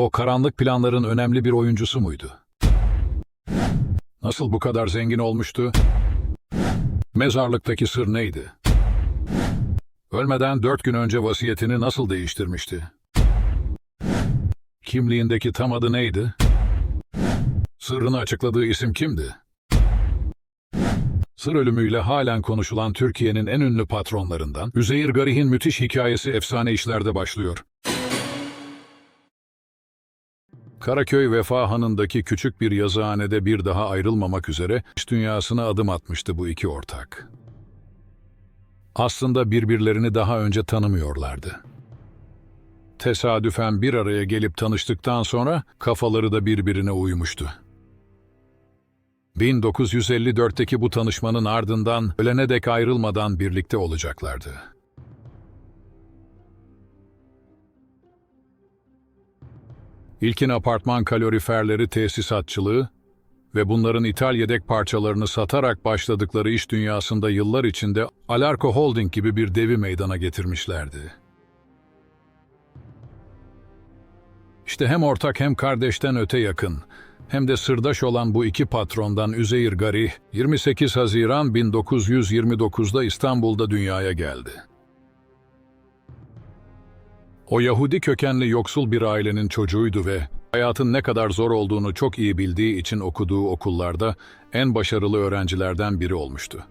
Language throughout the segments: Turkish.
O karanlık planların önemli bir oyuncusu muydu? Nasıl bu kadar zengin olmuştu? Mezarlıktaki sır neydi? Ölmeden dört gün önce vasiyetini nasıl değiştirmişti? Kimliğindeki tam adı neydi? Sırrını açıkladığı isim kimdi? Sır ölümüyle halen konuşulan Türkiye'nin en ünlü patronlarından Üzeyir Garih'in müthiş hikayesi efsane işlerde başlıyor. Karaköy Vefa Hanı'ndaki küçük bir yazıhanede bir daha ayrılmamak üzere iş dünyasına adım atmıştı bu iki ortak. Aslında birbirlerini daha önce tanımıyorlardı. Tesadüfen bir araya gelip tanıştıktan sonra kafaları da birbirine uymuştu. 1954'teki bu tanışmanın ardından ölene dek ayrılmadan birlikte olacaklardı. İlkin apartman kaloriferleri tesisatçılığı ve bunların ithal yedek parçalarını satarak başladıkları iş dünyasında yıllar içinde Alarko Holding gibi bir devi meydana getirmişlerdi. İşte hem ortak hem kardeşten öte yakın, hem de sırdaş olan bu iki patrondan Üzeyir Gari, 28 Haziran 1929'da İstanbul'da dünyaya geldi. O Yahudi kökenli yoksul bir ailenin çocuğuydu ve hayatın ne kadar zor olduğunu çok iyi bildiği için okuduğu okullarda en başarılı öğrencilerden biri olmuştu.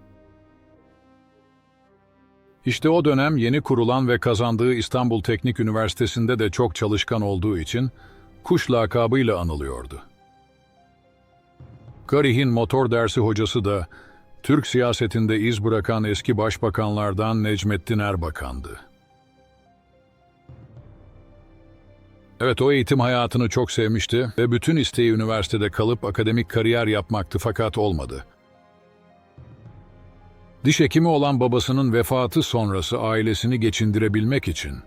İşte o dönem yeni kurulan ve kazandığı İstanbul Teknik Üniversitesi'nde de çok çalışkan olduğu için kuş lakabıyla anılıyordu. Garih'in motor dersi hocası da Türk siyasetinde iz bırakan eski başbakanlardan Necmettin Erbakan'dı. Evet o eğitim hayatını çok sevmişti ve bütün isteği üniversitede kalıp akademik kariyer yapmaktı fakat olmadı. Diş hekimi olan babasının vefatı sonrası ailesini geçindirebilmek için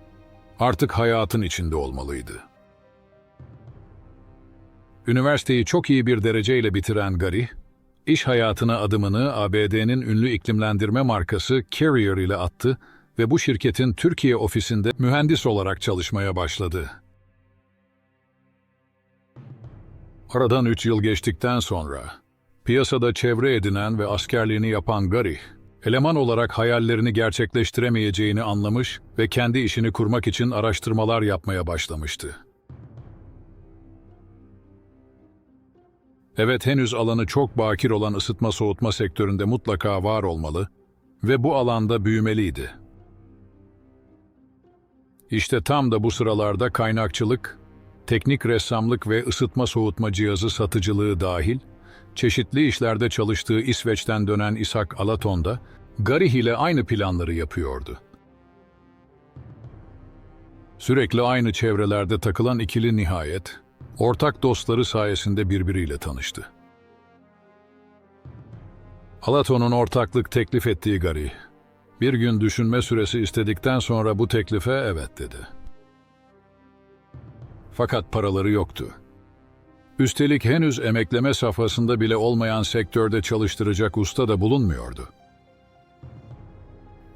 artık hayatın içinde olmalıydı. Üniversiteyi çok iyi bir dereceyle bitiren Gary, iş hayatına adımını ABD'nin ünlü iklimlendirme markası Carrier ile attı ve bu şirketin Türkiye ofisinde mühendis olarak çalışmaya başladı. Aradan üç yıl geçtikten sonra, piyasada çevre edinen ve askerliğini yapan Gary, eleman olarak hayallerini gerçekleştiremeyeceğini anlamış ve kendi işini kurmak için araştırmalar yapmaya başlamıştı. Evet henüz alanı çok bakir olan ısıtma soğutma sektöründe mutlaka var olmalı ve bu alanda büyümeliydi. İşte tam da bu sıralarda kaynakçılık, teknik ressamlık ve ısıtma soğutma cihazı satıcılığı dahil, çeşitli işlerde çalıştığı İsveç'ten dönen İshak Alaton da Garih ile aynı planları yapıyordu. Sürekli aynı çevrelerde takılan ikili nihayet, ortak dostları sayesinde birbiriyle tanıştı. Alaton'un ortaklık teklif ettiği Garih, bir gün düşünme süresi istedikten sonra bu teklife evet dedi. Fakat paraları yoktu. Üstelik henüz emekleme safhasında bile olmayan sektörde çalıştıracak usta da bulunmuyordu.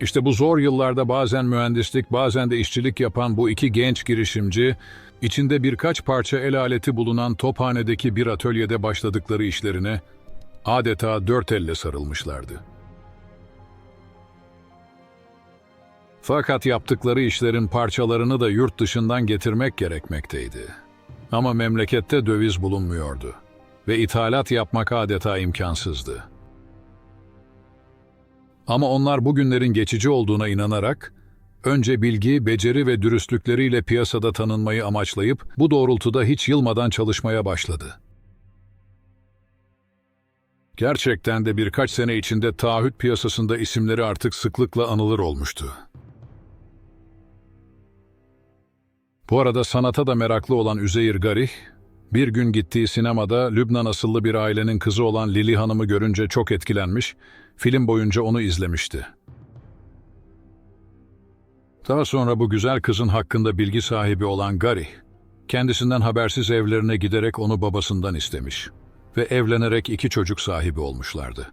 İşte bu zor yıllarda bazen mühendislik, bazen de işçilik yapan bu iki genç girişimci, içinde birkaç parça el aleti bulunan Tophane'deki bir atölyede başladıkları işlerine adeta dört elle sarılmışlardı. Fakat yaptıkları işlerin parçalarını da yurt dışından getirmek gerekmekteydi. Ama memlekette döviz bulunmuyordu ve ithalat yapmak adeta imkansızdı. Ama onlar bugünlerin geçici olduğuna inanarak, önce bilgi, beceri ve dürüstlükleriyle piyasada tanınmayı amaçlayıp bu doğrultuda hiç yılmadan çalışmaya başladı. Gerçekten de birkaç sene içinde taahhüt piyasasında isimleri artık sıklıkla anılır olmuştu. Bu arada sanata da meraklı olan Üzeyir Garih, bir gün gittiği sinemada Lübnan asıllı bir ailenin kızı olan Lili Hanım'ı görünce çok etkilenmiş, film boyunca onu izlemişti. Daha sonra bu güzel kızın hakkında bilgi sahibi olan Garih, kendisinden habersiz evlerine giderek onu babasından istemiş ve evlenerek iki çocuk sahibi olmuşlardı.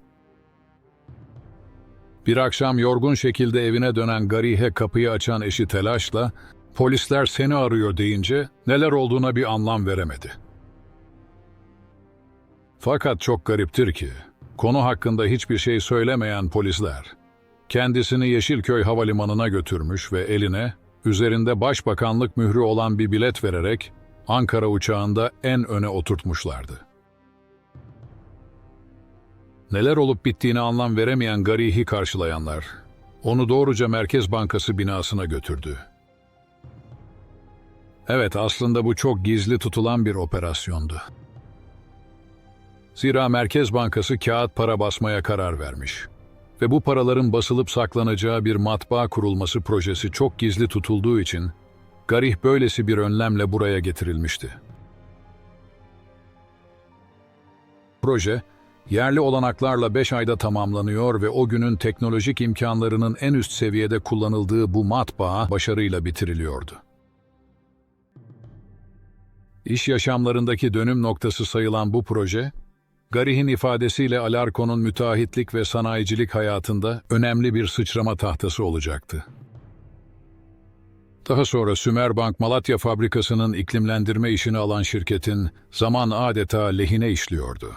Bir akşam yorgun şekilde evine dönen Garih'e kapıyı açan eşi telaşla, polisler seni arıyor deyince neler olduğuna bir anlam veremedi. Fakat çok gariptir ki, konu hakkında hiçbir şey söylemeyen polisler, kendisini Yeşilköy Havalimanı'na götürmüş ve eline, üzerinde başbakanlık mührü olan bir bilet vererek Ankara uçağında en öne oturtmuşlardı. Neler olup bittiğini anlam veremeyen Garihi karşılayanlar, onu doğruca Merkez Bankası binasına götürdü. Evet, aslında bu çok gizli tutulan bir operasyondu. Zira Merkez Bankası kağıt para basmaya karar vermiş ve bu paraların basılıp saklanacağı bir matbaa kurulması projesi çok gizli tutulduğu için Garih böylesi bir önlemle buraya getirilmişti. Proje, yerli olanaklarla 5 ayda tamamlanıyor ve o günün teknolojik imkanlarının en üst seviyede kullanıldığı bu matbaa başarıyla bitiriliyordu. İş yaşamlarındaki dönüm noktası sayılan bu proje, Garih'in ifadesiyle Alarko'nun müteahhitlik ve sanayicilik hayatında önemli bir sıçrama tahtası olacaktı. Daha sonra Sümerbank Malatya fabrikasının iklimlendirme işini alan şirketin zaman adeta lehine işliyordu.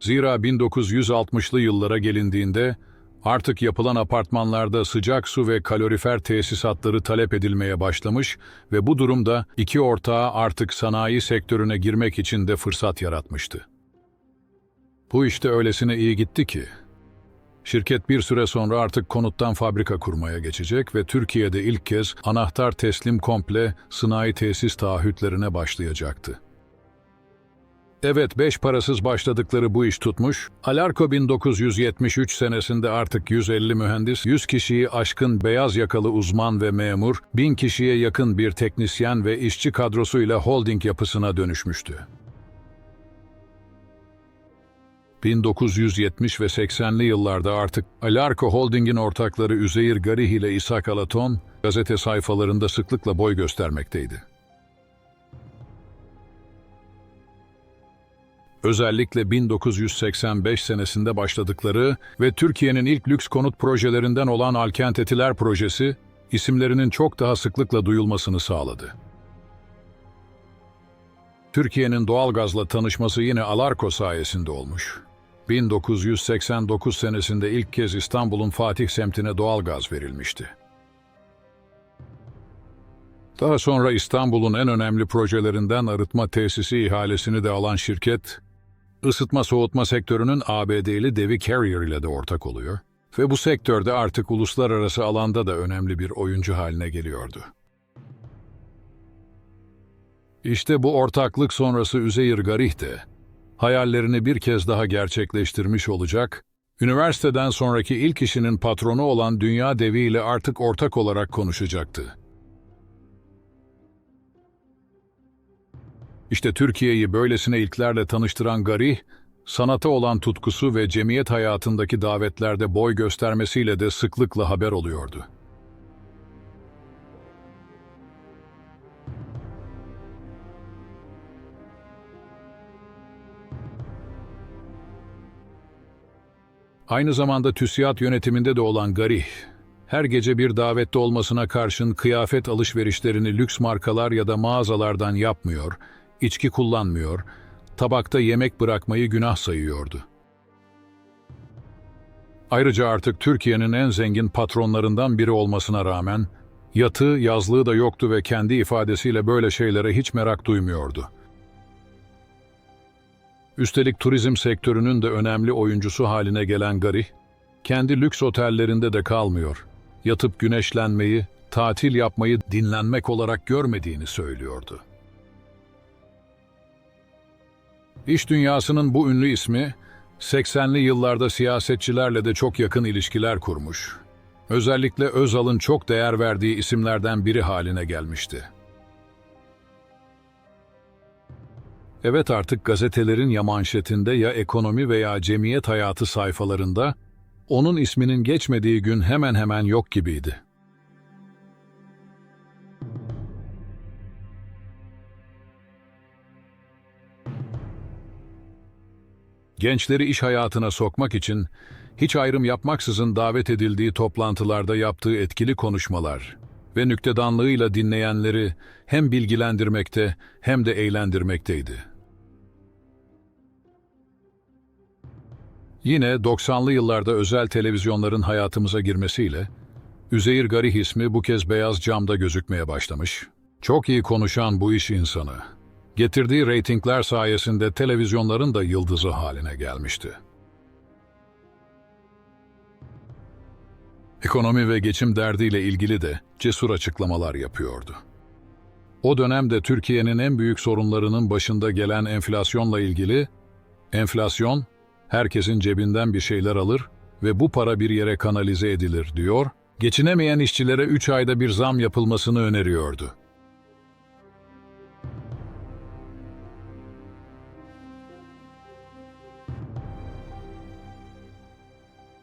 Zira 1960'lı yıllara gelindiğinde artık yapılan apartmanlarda sıcak su ve kalorifer tesisatları talep edilmeye başlamış ve bu durumda iki ortağı artık sanayi sektörüne girmek için de fırsat yaratmıştı. Bu işte öylesine iyi gitti ki, şirket bir süre sonra artık konuttan fabrika kurmaya geçecek ve Türkiye'de ilk kez anahtar teslim komple sanayi tesis taahhütlerine başlayacaktı. Evet, beş parasız başladıkları bu iş tutmuş. Alarko 1973 senesinde artık 150 mühendis, 100 kişiyi aşkın beyaz yakalı uzman ve memur, 1000 kişiye yakın bir teknisyen ve işçi kadrosuyla holding yapısına dönüşmüştü. 1970 ve 80'li yıllarda artık Alarko Holding'in ortakları Üzeyir Garih ile İshak Alaton, gazete sayfalarında sıklıkla boy göstermekteydi. Özellikle 1985 senesinde başladıkları ve Türkiye'nin ilk lüks konut projelerinden olan Alkent Etiler projesi, isimlerinin çok daha sıklıkla duyulmasını sağladı. Türkiye'nin doğalgazla tanışması yine Alarko sayesinde olmuş. 1989 senesinde ilk kez İstanbul'un Fatih semtine doğalgaz verilmişti. Daha sonra İstanbul'un en önemli projelerinden arıtma tesisi ihalesini de alan şirket, ısıtma soğutma sektörünün ABD'li Devi Carrier ile de ortak oluyor ve bu sektörde artık uluslararası alanda da önemli bir oyuncu haline geliyordu. İşte bu ortaklık sonrası Üzeyir Garih de hayallerini bir kez daha gerçekleştirmiş olacak, üniversiteden sonraki ilk işinin patronu olan dünya deviyle artık ortak olarak konuşacaktı. İşte Türkiye'yi böylesine ilklerle tanıştıran Garih, sanata olan tutkusu ve cemiyet hayatındaki davetlerde boy göstermesiyle de sıklıkla haber oluyordu. Aynı zamanda TÜSİAD yönetiminde de olan Garih, her gece bir davette olmasına karşın kıyafet alışverişlerini lüks markalar ya da mağazalardan yapmıyor, içki kullanmıyor, tabakta yemek bırakmayı günah sayıyordu. Ayrıca artık Türkiye'nin en zengin patronlarından biri olmasına rağmen, yatı, yazlığı da yoktu ve kendi ifadesiyle böyle şeylere hiç merak duymuyordu. Üstelik turizm sektörünün de önemli oyuncusu haline gelen Garih, kendi lüks otellerinde de kalmıyor, yatıp güneşlenmeyi, tatil yapmayı dinlenmek olarak görmediğini söylüyordu. İş dünyasının bu ünlü ismi, 80'li yıllarda siyasetçilerle de çok yakın ilişkiler kurmuş. Özellikle Özal'ın çok değer verdiği isimlerden biri haline gelmişti. Evet artık gazetelerin ya manşetinde ya ekonomi veya cemiyet hayatı sayfalarında onun isminin geçmediği gün hemen hemen yok gibiydi. Gençleri iş hayatına sokmak için hiç ayrım yapmaksızın davet edildiği toplantılarda yaptığı etkili konuşmalar ve nüktedanlığıyla dinleyenleri hem bilgilendirmekte hem de eğlendirmekteydi. Yine 90'lı yıllarda özel televizyonların hayatımıza girmesiyle Üzeyir Garih ismi bu kez beyaz camda gözükmeye başlamış. Çok iyi konuşan bu iş insanı. Getirdiği reytingler sayesinde televizyonların da yıldızı haline gelmişti. Ekonomi ve geçim derdiyle ilgili de cesur açıklamalar yapıyordu. O dönemde Türkiye'nin en büyük sorunlarının başında gelen enflasyonla ilgili, enflasyon herkesin cebinden bir şeyler alır ve bu para bir yere kanalize edilir diyor, geçinemeyen işçilere 3 ayda bir zam yapılmasını öneriyordu.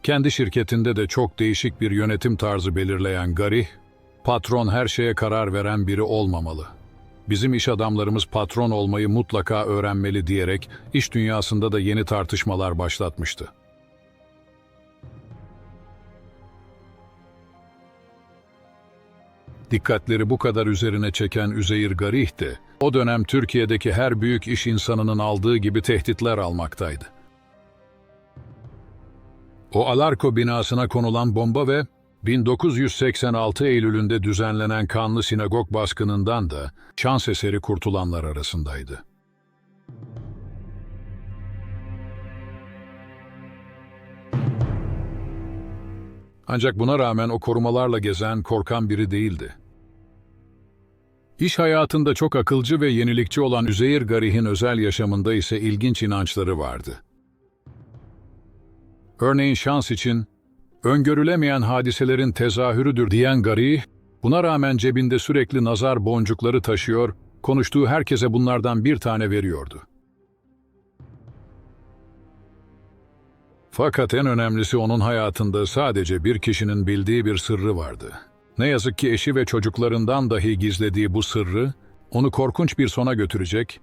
Kendi şirketinde de çok değişik bir yönetim tarzı belirleyen Garih, patron her şeye karar veren biri olmamalı. Bizim iş adamlarımız patron olmayı mutlaka öğrenmeli diyerek iş dünyasında da yeni tartışmalar başlatmıştı. Dikkatleri bu kadar üzerine çeken Üzeyir Garih de o dönem Türkiye'deki her büyük iş insanının aldığı gibi tehditler almaktaydı. O Alarko binasına konulan bomba ve 1986 Eylül'ünde düzenlenen kanlı sinagog baskınından da şans eseri kurtulanlar arasındaydı. Ancak buna rağmen o korumalarla gezen, korkan biri değildi. İş hayatında çok akılcı ve yenilikçi olan Üzeyir Garih'in özel yaşamında ise ilginç inançları vardı. Örneğin şans için, öngörülemeyen hadiselerin tezahürüdür diyen Garih, buna rağmen cebinde sürekli nazar boncukları taşıyor, konuştuğu herkese bunlardan bir tane veriyordu. Fakat en önemlisi onun hayatında sadece bir kişinin bildiği bir sırrı vardı. Ne yazık ki eşi ve çocuklarından dahi gizlediği bu sırrı, onu korkunç bir sona götürecek,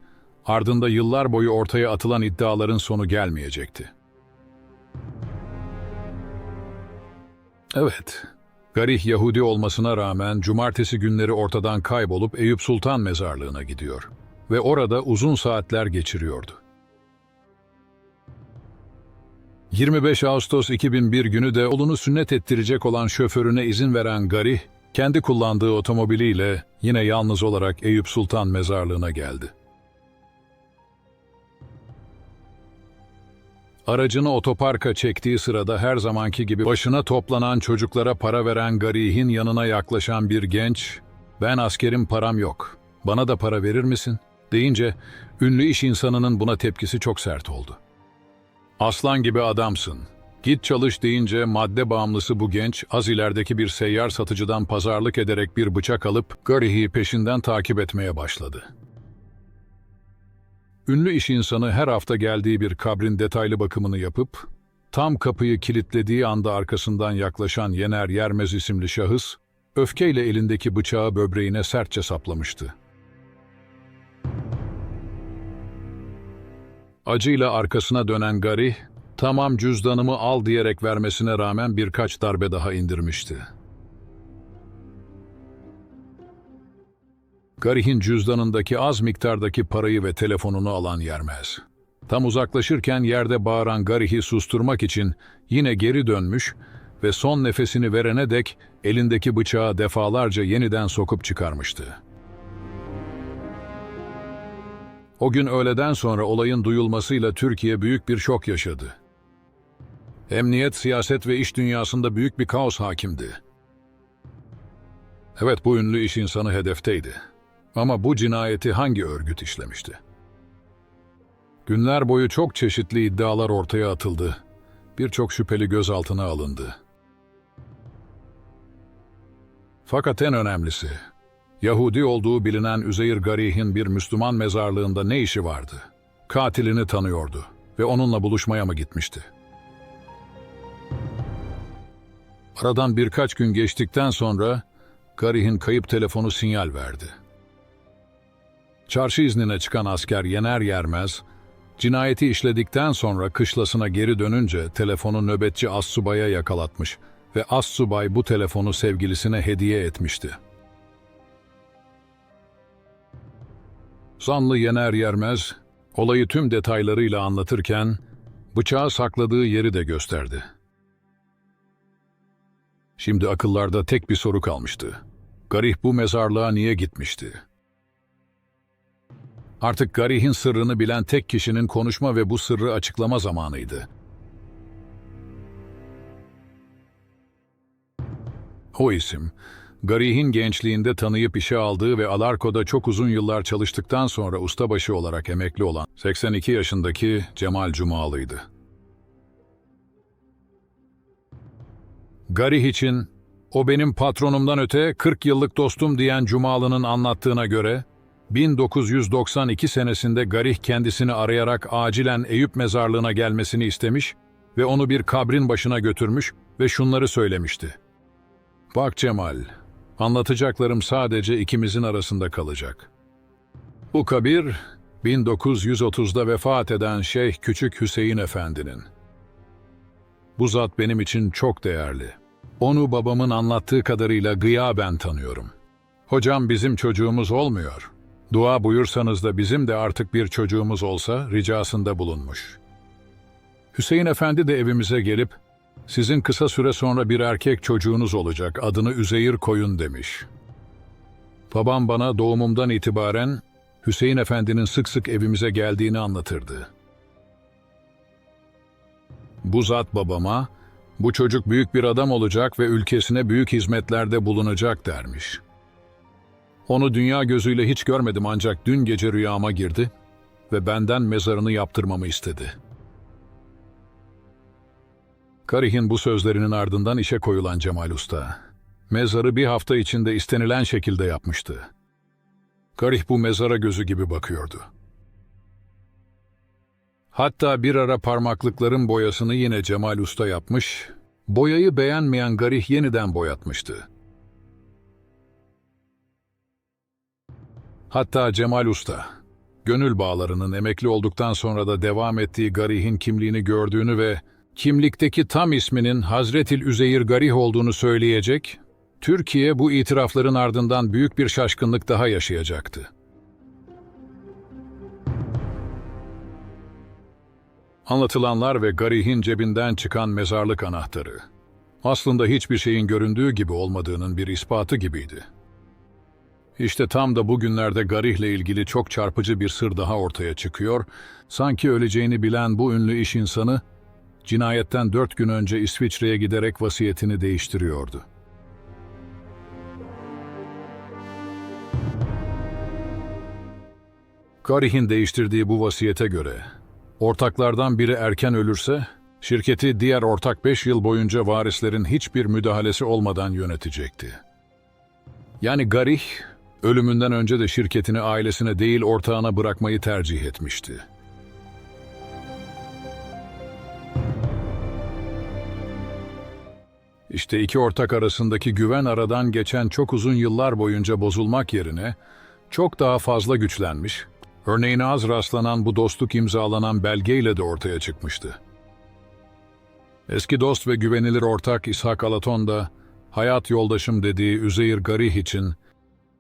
ardında yıllar boyu ortaya atılan iddiaların sonu gelmeyecekti. Evet, Garih Yahudi olmasına rağmen cumartesi günleri ortadan kaybolup Eyüp Sultan mezarlığına gidiyor ve orada uzun saatler geçiriyordu. 25 Ağustos 2001 günü de oğlunu sünnet ettirecek olan şoförüne izin veren Garih, kendi kullandığı otomobiliyle yine yalnız olarak Eyüp Sultan mezarlığına geldi. Aracını otoparka çektiği sırada her zamanki gibi başına toplanan çocuklara para veren Garih'in yanına yaklaşan bir genç, ''Ben askerim param yok, bana da para verir misin?'' deyince ünlü iş insanının buna tepkisi çok sert oldu. ''Aslan gibi adamsın, git çalış.'' deyince madde bağımlısı bu genç az ilerideki bir seyyar satıcıdan pazarlık ederek bir bıçak alıp Garih'i peşinden takip etmeye başladı. Ünlü iş insanı her hafta geldiği bir kabrin detaylı bakımını yapıp, tam kapıyı kilitlediği anda arkasından yaklaşan Yener Yermez isimli şahıs, öfkeyle elindeki bıçağı böbreğine sertçe saplamıştı. Acıyla arkasına dönen Garih, tamam cüzdanımı al diyerek vermesine rağmen birkaç darbe daha indirmişti. Garih'in cüzdanındaki az miktardaki parayı ve telefonunu alan Yermez. Tam uzaklaşırken yerde bağıran Garih'i susturmak için yine geri dönmüş ve son nefesini verene dek elindeki bıçağı defalarca yeniden sokup çıkarmıştı. O gün öğleden sonra olayın duyulmasıyla Türkiye büyük bir şok yaşadı. Emniyet, siyaset ve iş dünyasında büyük bir kaos hakimdi. Evet bu ünlü iş insanı hedefteydi. Ama bu cinayeti hangi örgüt işlemişti? Günler boyu çok çeşitli iddialar ortaya atıldı. Birçok şüpheli gözaltına alındı. Fakat en önemlisi, Yahudi olduğu bilinen Üzeyir Garih'in bir Müslüman mezarlığında ne işi vardı? Katilini tanıyordu ve onunla buluşmaya mı gitmişti? Aradan birkaç gün geçtikten sonra Garih'in kayıp telefonu sinyal verdi. Çarşı iznine çıkan asker Yener Yermez, Cinayeti işledikten sonra kışlasına geri dönünce telefonu nöbetçi Assuba'ya yakalatmış ve Assubay bu telefonu sevgilisine hediye etmişti. Zanlı Yener Yermez, olayı tüm detaylarıyla anlatırken, bıçağı sakladığı yeri de gösterdi. Şimdi akıllarda tek bir soru kalmıştı. Garih bu mezarlığa niye gitmişti? Artık Garih'in sırrını bilen tek kişinin konuşma ve bu sırrı açıklama zamanıydı. O isim, Garih'in gençliğinde tanıyıp işe aldığı ve Alarko'da çok uzun yıllar çalıştıktan sonra ustabaşı olarak emekli olan 82 yaşındaki Cemal Cumalı'ydı. Garih için, o benim patronumdan öte 40 yıllık dostum diyen Cumalı'nın anlattığına göre, 1992 senesinde Garih kendisini arayarak acilen Eyüp mezarlığına gelmesini istemiş ve onu bir kabrin başına götürmüş ve şunları söylemişti. Bak Cemal, anlatacaklarım sadece ikimizin arasında kalacak. Bu kabir, 1930'da vefat eden Şeyh Küçük Hüseyin Efendi'nin. Bu zat benim için çok değerli. Onu babamın anlattığı kadarıyla gıyaben tanıyorum. Hocam bizim çocuğumuz olmuyor. Dua buyursanız da bizim de artık bir çocuğumuz olsa ricasında bulunmuş. Hüseyin Efendi de evimize gelip, sizin kısa süre sonra bir erkek çocuğunuz olacak, adını Üzeyir koyun demiş. Babam bana doğumumdan itibaren Hüseyin Efendi'nin sık sık evimize geldiğini anlatırdı. Bu zat babama, bu çocuk büyük bir adam olacak ve ülkesine büyük hizmetlerde bulunacak dermiş. Onu dünya gözüyle hiç görmedim ancak dün gece rüyama girdi ve benden mezarını yaptırmamı istedi. Karih'in bu sözlerinin ardından işe koyulan Cemal Usta, mezarı bir hafta içinde istenilen şekilde yapmıştı. Karih bu mezara gözü gibi bakıyordu. Hatta bir ara parmaklıkların boyasını yine Cemal Usta yapmış, boyayı beğenmeyen Garih yeniden boyatmıştı. Hatta Cemal Usta, gönül bağlarının emekli olduktan sonra da devam ettiği Garih'in kimliğini gördüğünü ve kimlikteki tam isminin Hazretil Üzeyir Garih olduğunu söyleyecek, Türkiye bu itirafların ardından büyük bir şaşkınlık daha yaşayacaktı. Anlatılanlar ve Garih'in cebinden çıkan mezarlık anahtarı, aslında hiçbir şeyin göründüğü gibi olmadığının bir ispatı gibiydi. İşte tam da bugünlerde Garih'le ilgili çok çarpıcı bir sır daha ortaya çıkıyor. Sanki öleceğini bilen bu ünlü iş insanı, cinayetten dört gün önce İsviçre'ye giderek vasiyetini değiştiriyordu. Garih'in değiştirdiği bu vasiyete göre, ortaklardan biri erken ölürse, şirketi diğer ortak beş yıl boyunca varislerin hiçbir müdahalesi olmadan yönetecekti. Yani Garih, ölümünden önce de şirketini ailesine değil ortağına bırakmayı tercih etmişti. İşte iki ortak arasındaki güven aradan geçen çok uzun yıllar boyunca bozulmak yerine çok daha fazla güçlenmiş, örneğin az rastlanan bu dostluk imzalanan belgeyle de ortaya çıkmıştı. Eski dost ve güvenilir ortak İshak Alaton da hayat yoldaşım dediği Üzeyir Garih için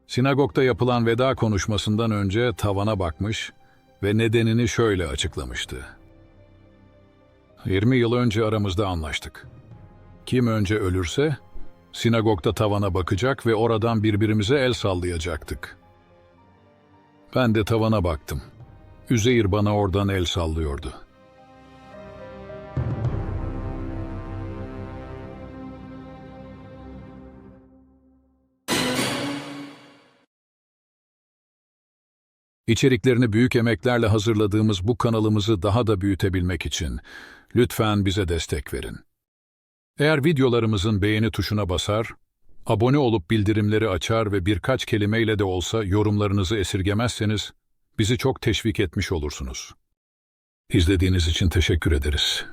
sinagogda yapılan veda konuşmasından önce tavana bakmış ve nedenini şöyle açıklamıştı. 20 yıl önce aramızda anlaştık. Kim önce ölürse sinagogda tavana bakacak ve oradan birbirimize el sallayacaktık. Ben de tavana baktım. Üzeyir bana oradan el sallıyordu. İçeriklerini büyük emeklerle hazırladığımız bu kanalımızı daha da büyütebilmek için lütfen bize destek verin. Eğer videolarımızın beğeni tuşuna basar, abone olup bildirimleri açar ve birkaç kelimeyle de olsa yorumlarınızı esirgemezseniz bizi çok teşvik etmiş olursunuz. İzlediğiniz için teşekkür ederiz.